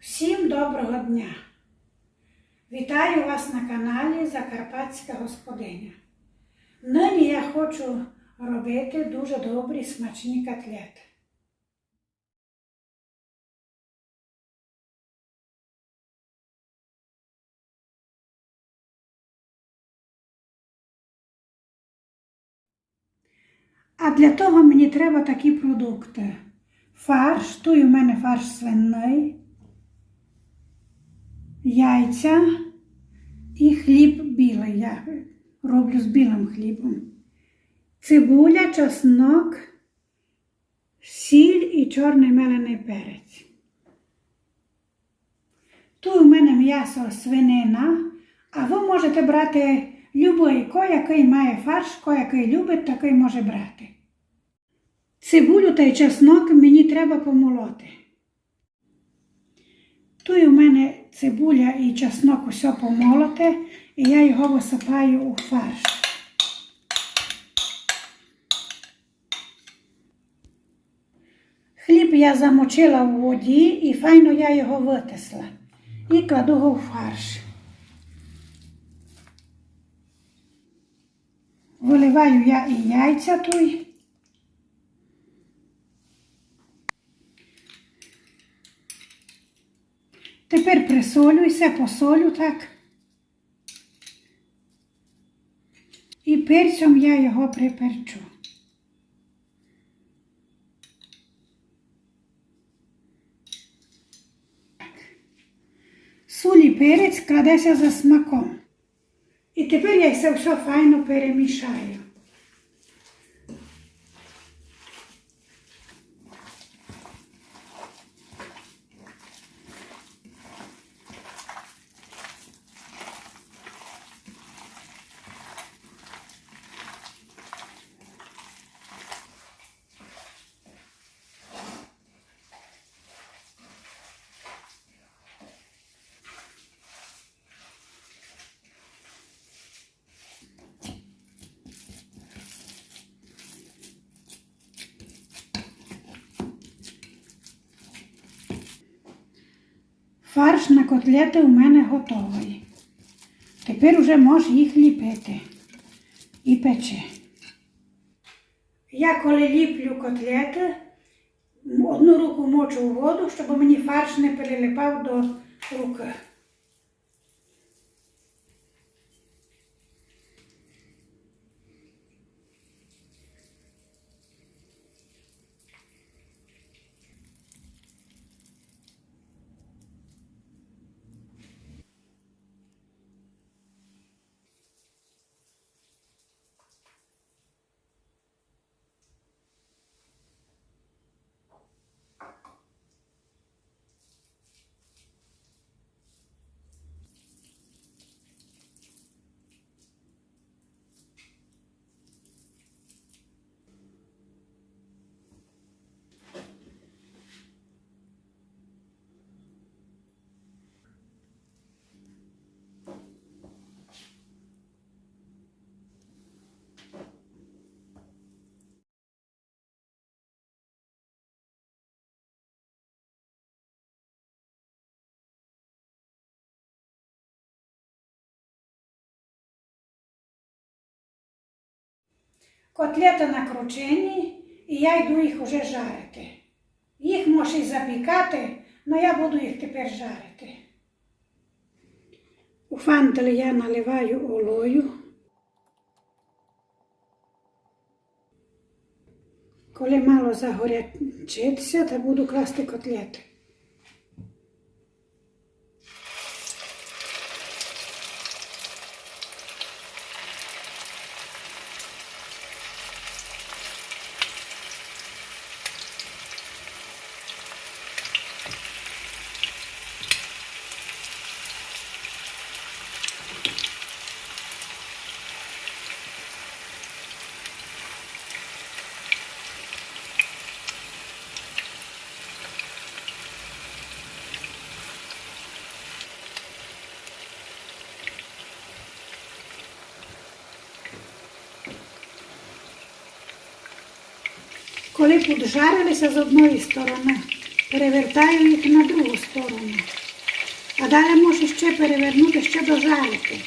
Всім доброго дня! Вітаю вас на каналі Закарпатська господиня. Нині я хочу робити дуже добрі смачні котлети. А для того мені треба такі продукти. Фарш, тут у мене фарш свиний, яйця і хліб білий. Я роблю з білим хлібом. Цибуля, чеснок, сіль і чорний мелений перець. Тут у мене м'ясо свинина, а ви можете брати любий, який має фарш, який любить, такий може брати. Цибулю та й чеснок мені треба помолоти. Тут у мене цибуля і чеснок усе помолоте, і я його висипаю у фарш. Хліб я замочила в воді і файно я його витисла. І кладу його в фарш. Виливаю я і яйця тут. Тепер присолюйся, посолю так. І перцем я його приперчу. Сулі перець кладеться за смаком. І тепер я це все файно перемішаю. Фарш на котлети у мене готовий. Тепер уже можеш їх ліпити і печи. Я коли ліплю котлети, одну руку мочу у воду, щоб мені фарш не прилипав до руки. Котлети накручені, і я йду їх уже жарити. Їх можеш і запікати, але я буду їх тепер жарити. У фантель я наливаю олою. Коли мало загорячиться, то буду класти котлети. Коли поджарилися з одної сторони, перевертаю їх на другу сторону. А далі можу ще перевернути, ще дожарити.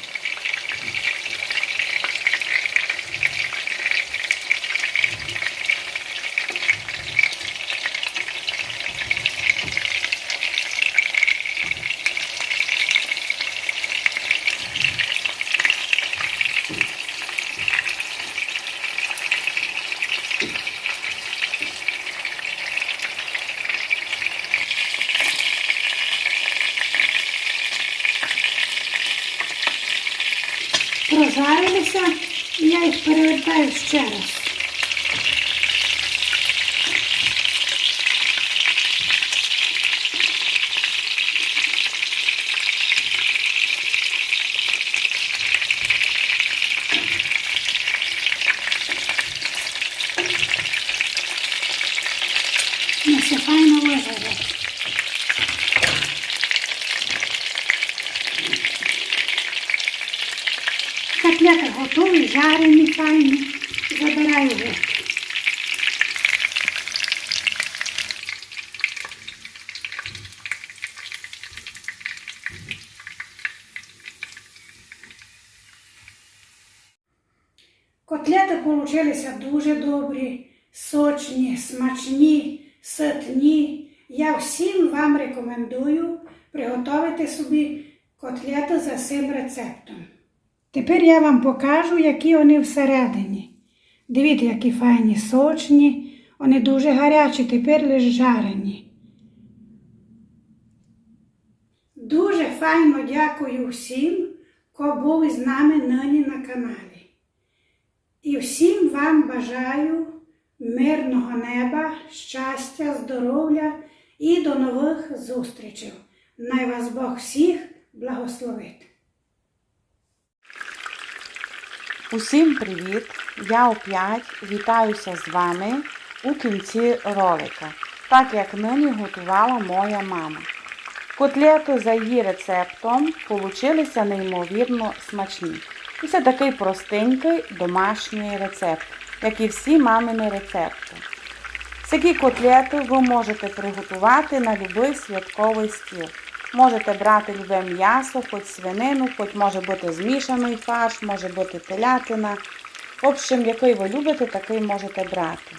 Прожарилися, і я їх перевертаю ще раз. Ну, все файно вижарить. Готові, жарені, файні. Забираю вже. Котлети получилися дуже добрі, сочні, смачні, ситні. Я всім вам рекомендую приготувати собі котлети за цим рецептом. Тепер я вам покажу, які вони всередині. Дивіться, які файні сочні, вони дуже гарячі, тепер лише жарені. Дуже файно дякую всім, хто був із нами нині на каналі. І всім вам бажаю мирного неба, щастя, здоров'я і до нових зустрічей. Най вас Бог всіх благословить. Усім привіт! Я опять вітаюся з вами у кінці ролика, так як нині готувала моя мама. Котлети за її рецептом получилися неймовірно смачні. І це такий простенький домашній рецепт, як і всі мамини рецепти. Такі котлети ви можете приготувати на будь-який святковий стіл. Можете брати любе м'ясо, хоч свинину, хоч може бути змішаний фарш, може бути телятина. В общем, який ви любите, такий можете брати.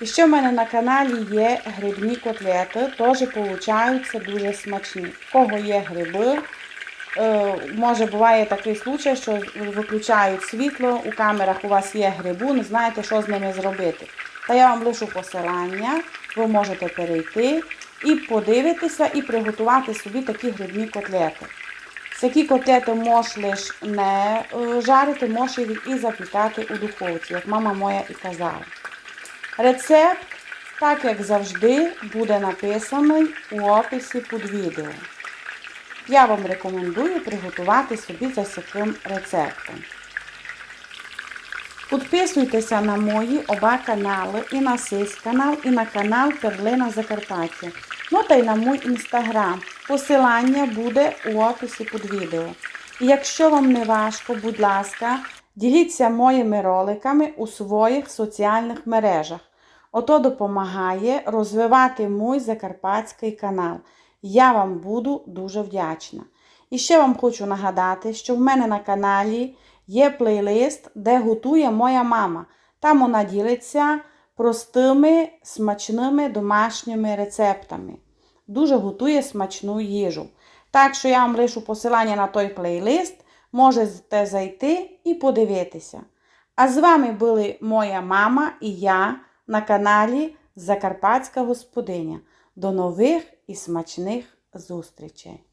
І ще в мене на каналі є грибні котлети, теж получаються дуже смачні. В кого є гриби, е, може буває такий случай, що виключають світло, у камерах у вас є грибу, не знаєте, що з ними зробити. Та я вам лишу посилання, ви можете перейти і подивитися, і приготувати собі такі грибні котлети. Такі котлети можеш лише не е, жарити, можеш їх і запікати у духовці, як мама моя і казала. Рецепт, так як завжди, буде написаний у описі під відео. Я вам рекомендую приготувати собі за таким рецептом. Підписуйтеся на мої оба канали, і на сись канал, і на канал Перлина Закарпаття. Ну та й на мій інстаграм. Посилання буде у описі під відео. І якщо вам не важко, будь ласка, діліться моїми роликами у своїх соціальних мережах. Ото допомагає розвивати мій закарпатський канал. Я вам буду дуже вдячна. І ще вам хочу нагадати, що в мене на каналі є плейлист, де готує моя мама. Там вона ділиться простими смачними домашніми рецептами. Дуже готує смачну їжу. Так що я вам лишу посилання на той плейлист, можете зайти і подивитися. А з вами були моя мама і я на каналі Закарпатська Господиня. До нових і смачних зустрічей!